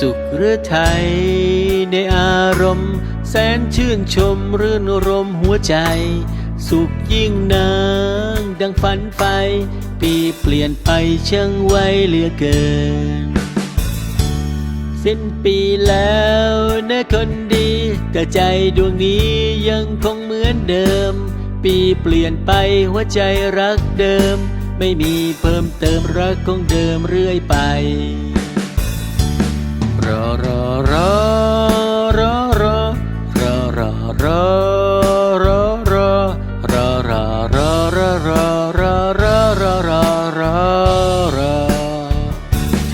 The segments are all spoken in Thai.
สุขหรือไทย ในอารมณ์ แสนชื่นชมรื่นรมหัวใจ สุขยิ่งนางดังฝันไฟ ปีเปลี่ยนไปเชิงไวเหลือเกิน สิ้นปีแล้วนะคนดี แต่ใจดวงนี้ยังคงเหมือนเดิม ปีเปลี่ยนไปหัวใจรักเดิม ไม่มีเพิ่มเติมรักคงเดิมเรื่อยไป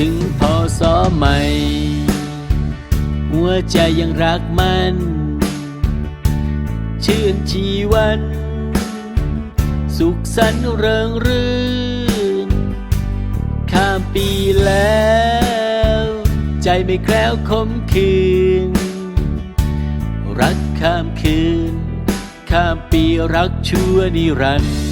ถึงพอสอใหม่ หัวใจยังรักมัน ชื่นชีวัน สุขสันต์เริงรื่น ข้ามปีแล้ว ใจไม่แคล้วคมคืน รักข้ามคืน ข้ามปีรักชั่วนิรันดร์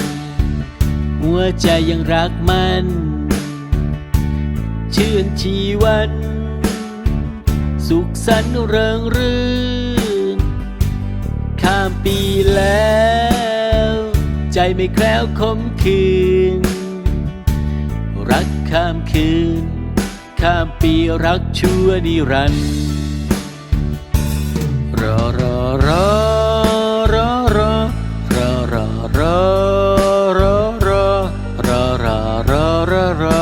วใจยังรักมัน ชื่นชีวัน สุขสันต์เริงรื่น ข้ามปีแล้ว ใจไม่แคล้วคมคืน รักข้ามคืน ข้ามปีรักชั่วนิรันดร์ Sarah.